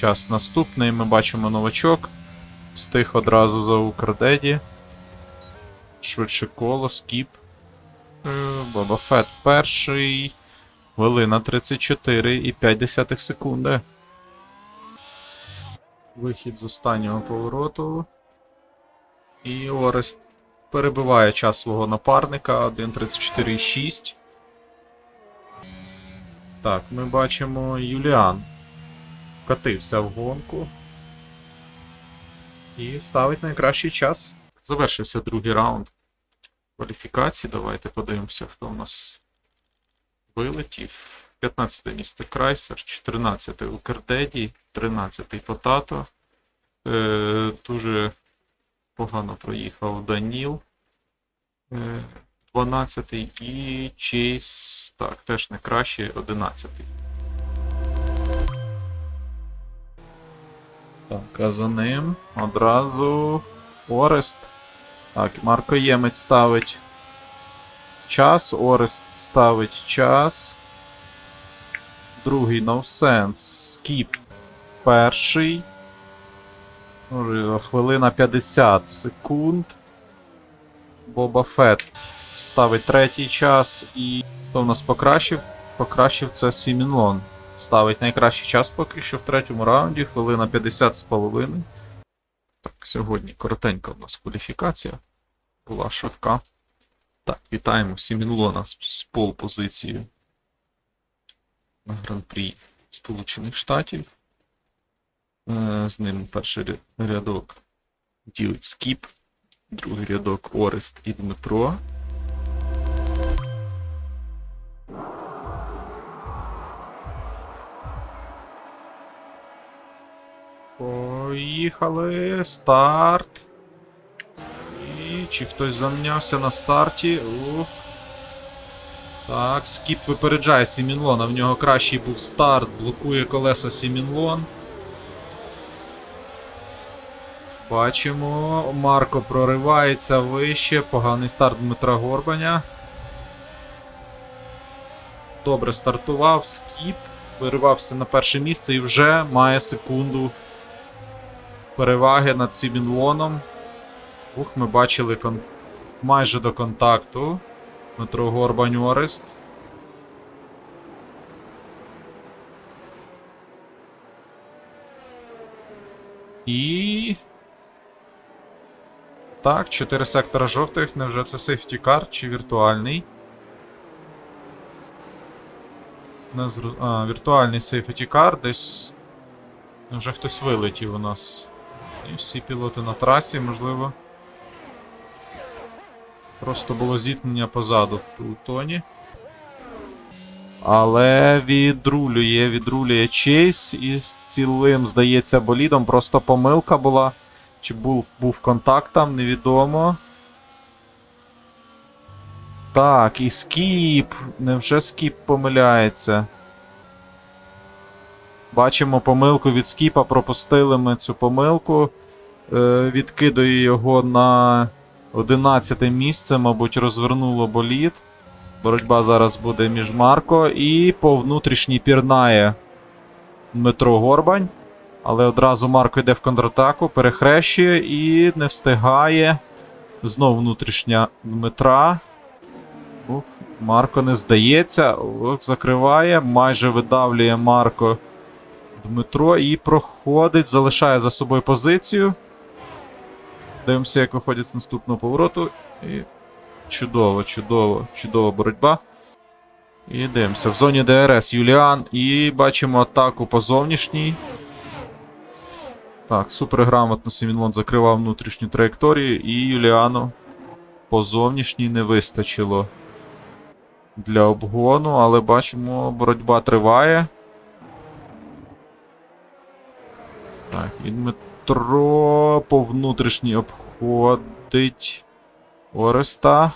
час. Наступний ми бачимо новачок. Встиг одразу за Укрдеді. Швидше коло, скіп. Е, Боба Фет перший. Хвилина 34 і 5 секунди. Вихід з останнього повороту. І Орест перебиває час свого напарника 1.34.6. Так, ми бачимо Юліан. Катився в гонку. І ставить найкращий час. Завершився другий раунд кваліфікації. Давайте подивимося, хто у нас вилетів. 15 місце Крайсер, 14 Укрдеді, 13-й Потато. Е, дуже погано проїхав Даніл. Е, 12 і Чейз. Так, теж не краще, 11. Так, а за ним одразу Орест. Так, Марко Ємець ставить час. Орест ставить час. Другий No Sense. Скіп. Перший. Хвилина 50 секунд. Боба Фет ставить третій час. І хто в нас покращив? Покращив це Сімінлон. Ставить найкращий час поки що в третьому раунді. Хвилина 50 з половиною. Так, сьогодні коротенька у нас кваліфікація. Була швидка. Так, вітаємо Сімінлона з, з пол позицією на гран-прі Сполучених Штатів. Е, З ним перший рядок ділить Скіп, другий рядок Орест і Дмитро. Поїхали. Старт. І чи хтось замнявся на старті? Ух. Так, скіп випереджає Сімінлона. В нього кращий був старт, блокує колеса Сімінлон. Бачимо, Марко проривається вище. Поганий старт Дмитра Горбаня. Добре стартував, скіп. Виривався на перше місце і вже має секунду переваги над Сімінлоном. Ух, ми бачили кон... майже до контакту. Дмитро Горбань Орест. І. Так, 4 сектора жовтих. Невже це сейфті кар чи віртуальний? Не зру... А, віртуальний сейфті кар. Десь. Вже хтось вилетів у нас. І всі пілоти на трасі, можливо. Просто було зіткнення позаду в Плутоні. Але відрулює, відрулює Чейз із цілим, здається, болідом. Просто помилка була. Чи був, був контакт там, невідомо. Так, і скіп. Невже скіп помиляється? Бачимо помилку від скіпа, пропустили ми цю помилку. Е, відкидує його на 11 місце, мабуть, розвернуло боліт. Боротьба зараз буде між Марко і по внутрішній пірнає Дмитро Горбань. Але одразу Марко йде в контратаку, перехрещує і не встигає. Знов внутрішня Дмитра. Ух, Марко не здається. Ох, закриває. Майже видавлює Марко Дмитро і проходить, залишає за собою позицію. Дивимося, як виходять з наступного повороту. І чудово, чудово, чудова боротьба. І дивимося. В зоні ДРС Юліан. І бачимо атаку по зовнішній. Так, супер грамотно Сімінлон закривав внутрішню траєкторію, і Юліану по зовнішній не вистачило для обгону, але бачимо, боротьба триває. Так, і Дмитро по внутрішній обходить Ореста.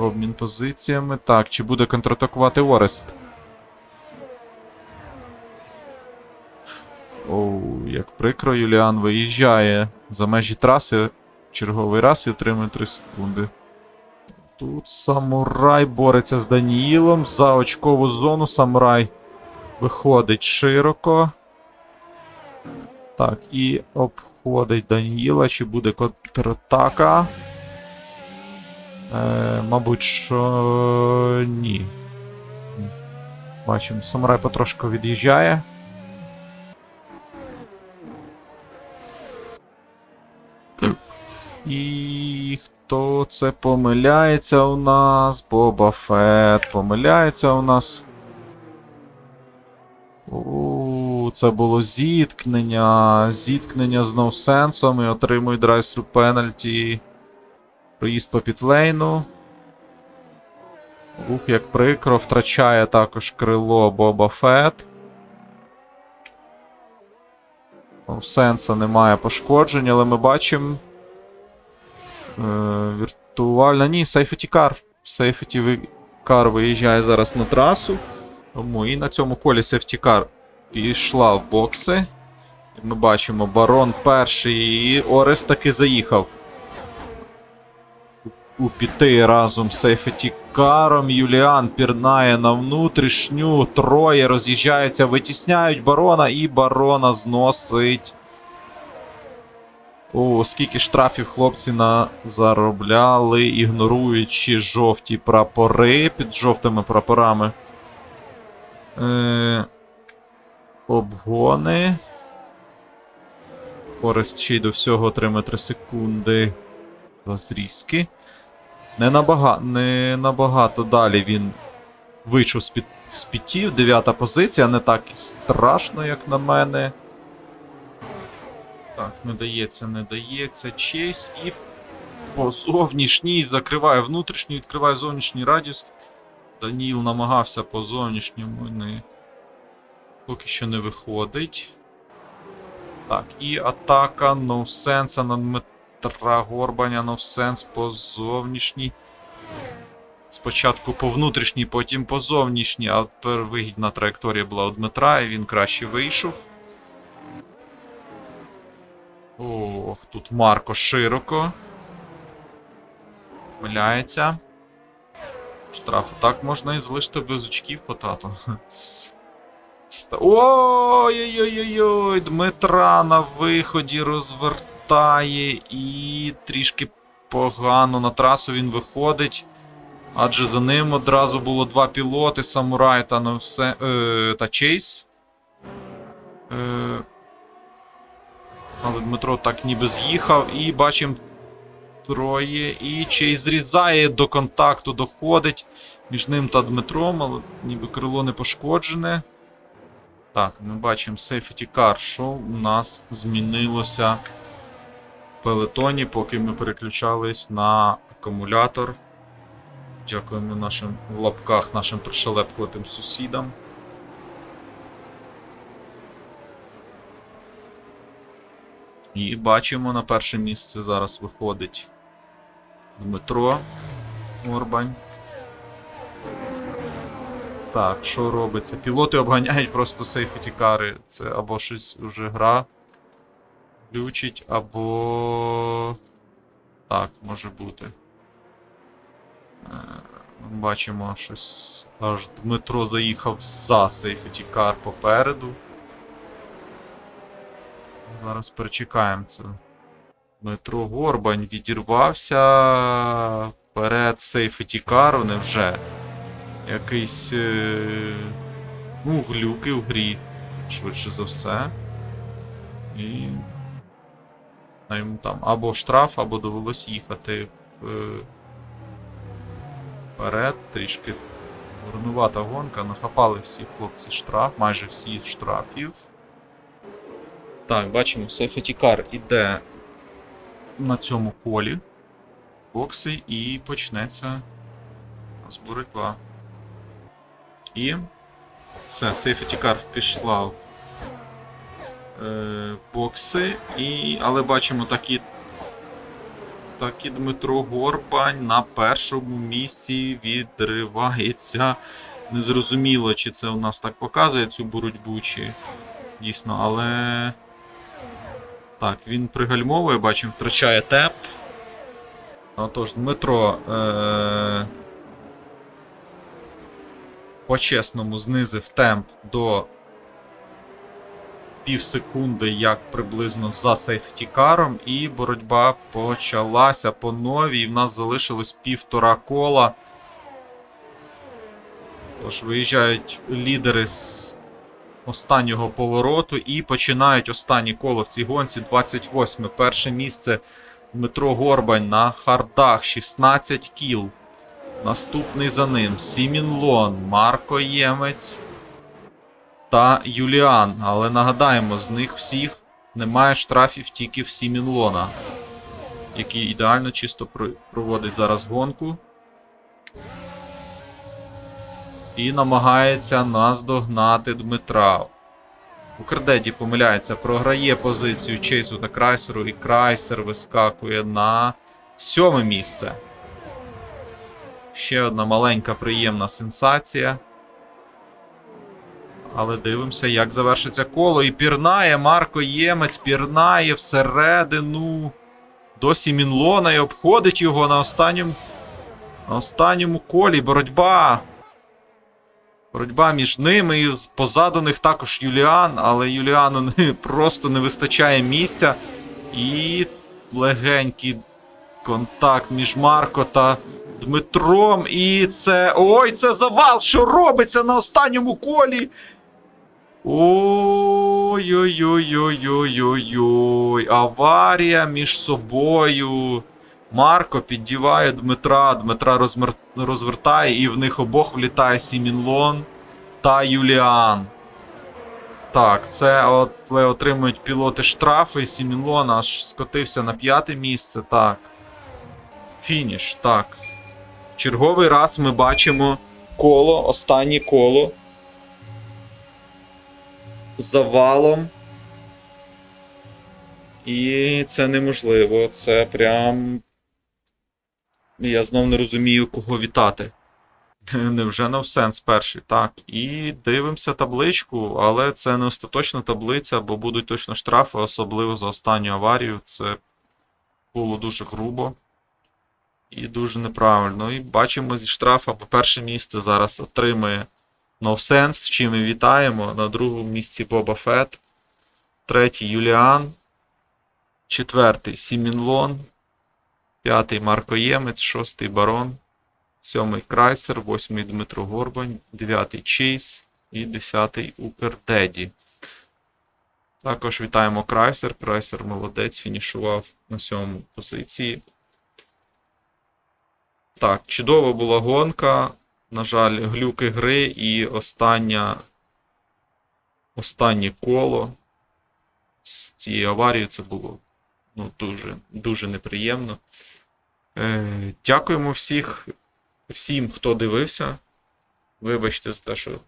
Обмін позиціями. Так, чи буде контратакувати Орест? Оу, як прикро, Юліан виїжджає за межі траси черговий раз і отримує 3 секунди. Тут самурай бореться з Даніїлом. За очкову зону самурай виходить широко. Так, і обходить Даніїла. Чи буде контратака? Е, мабуть, що ні. Бачимо, самурай потрошку від'їжджає. І хто це помиляється у нас? Боба Фет помиляється у нас. Це було зіткнення. Зіткнення з ноусенсом і отримує драйстру пенальті. Проїзд по пітлейну. Ух, як прикро, втрачає також крило Боба Фет. Ноусенса немає пошкоджень, але ми бачимо. Е, віртуальна. Ні, Сейфеті Кар. Сейфеті Кар виїжджає зараз на трасу. Тому і на цьому колі Сейфеті Кар пішла в бокси. Ми бачимо, барон перший і Орес таки заїхав. У піти разом з Сейфетікаром. Юліан пірнає на внутрішню. Троє роз'їжджаються, витісняють барона, і барона зносить. О, скільки штрафів хлопці на заробляли, ігноруючи жовті прапори під жовтими прапорами. Е, обгони. Орест ще й до всього отримає 3 секунди. Два зрізки. Не, набага... не набагато далі він вийшов з-під з підтів. Дев'ята позиція, не так страшно, як на мене. Так, не дається, не дається. Чейс і по зовнішній закриває внутрішній, відкриває зовнішній радіус. Даніл намагався по зовнішньому, не... поки що не виходить. Так, і атака ноусенса на Дмитра Горбаня, ноусенс по зовнішній. Спочатку по внутрішній, потім по зовнішній, а тепер вигідна траєкторія була у Дмитра, і він краще вийшов. Ох, тут Марко широко. Помиляється. Штраф. Так можна і залишити без очків. Ста- Ой-ой-ой-ой! Дмитра на виході розвертає і трішки погано на трасу він виходить. Адже за ним одразу було два пілоти, самурай та, ну, все, е, та Чейз. Е, але Дмитро так ніби з'їхав і бачимо троє. І Чейз зрізає до контакту, доходить між ним та Дмитром, але ніби крило не пошкоджене. Так, ми бачимо Safety Car, що у нас змінилося в пелетоні, поки ми переключались на акумулятор. Дякуємо нашим в лапках нашим пришелепкуватим сусідам. І бачимо на перше місце зараз виходить Дмитро Орбань. Так, що робиться? Пілоти обганяють просто сейфетікари. Це або щось вже гра включить, або. Так, може бути. Е, Бачимо, щось. Аж Дмитро заїхав за сейфетікар попереду. Зараз перечекаємо це. Дмитро Горбань відірвався. Вперед сейфетікару невже. Якийсь. Е... Ну, глюки в грі. Швидше за все. І. Йому там або штраф, або довелось їхати е... вперед. Трішки горнувата гонка. Нахапали всі хлопці штраф, майже всі штрафів. Так, бачимо, Car іде на цьому полі. Бокси і почнеться нас боротьба. І все, Safety Car пішла в е, бокси, і, але бачимо такі. Так Дмитро Горбань на першому місці відривається. Незрозуміло, чи це у нас так показує цю боротьбу, чи дійсно, але. Так, він пригальмовує, бачимо, втрачає темп. Отож, Дмитро е- по-чесному знизив темп до пів секунди, як приблизно за сейфтікаром, і боротьба почалася по новій. І в нас залишилось півтора кола. Тож виїжджають лідери з останнього повороту і починають останнє коло в цій гонці. 28. Перше місце Дмитро Горбань на хардах 16 кіл. Наступний за ним Сімін Лон, Марко Ємець та Юліан. Але нагадаємо, з них всіх немає штрафів тільки в Сімін Лона, який ідеально чисто проводить зараз гонку. І намагається наздогнати Дмитра. Укрдеді помиляється, програє позицію Чейсу та Крайсеру, і Крайсер вискакує на сьоме місце. Ще одна маленька приємна сенсація. Але дивимося, як завершиться коло. І пірнає Марко Ємець, пірнає всередину до Сімінлона і обходить його на останньому, на останньому колі. Боротьба. Боротьба між ними і позаду них також Юліан, але Юліану не, просто не вистачає місця. І легенький контакт між Марко та Дмитром. І це. Ой, це завал! Що робиться на останньому колі? Ой-ой-ой-ой-ой-ой-ой. Аварія між собою. Марко піддіває Дмитра. Дмитра розмер... розвертає, і в них обох влітає Сімінлон та Юліан. Так, це от отримують пілоти штрафи. Сімінлон аж скотився на п'яте місце. Так. Фініш, так. Черговий раз ми бачимо коло, останнє коло. Завалом. І це неможливо. Це прям. Я знов не розумію, кого вітати. Невже Новсенс перший? Так. І дивимося табличку, але це не остаточна таблиця, бо будуть точно штрафи, особливо за останню аварію. Це було дуже грубо і дуже неправильно. І бачимо зі штрафа, бо перше місце зараз отримує Новсенс, з чим ми вітаємо. На другому місці Боба Фет. Третій Юліан. Четвертий Сімінлон. П'ятий Марко Ємець, шостий Барон. Сьомий Крайсер, восьмий Дмитро Горбань, дев'ятий Чейз і десятий Укрдеді. Також вітаємо Крайсер. Крайсер молодець, фінішував на сьомому позиції. Так, чудова була гонка. На жаль, глюки гри і остання, останнє коло з цією аварією це було ну, дуже, дуже неприємно. Е, дякуємо всіх, всім, хто дивився. Вибачте за те, що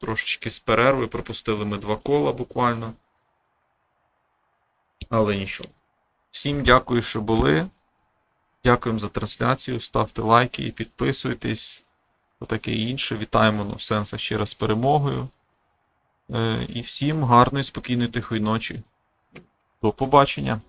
трошечки з перерви пропустили ми два кола буквально. Але нічого. Всім дякую, що були. Дякуємо за трансляцію. Ставте лайки і підписуйтесь. Отаке інше. Вітаємо Новсенса ще раз перемогою. Е, і всім гарної, спокійної, тихої ночі. До побачення.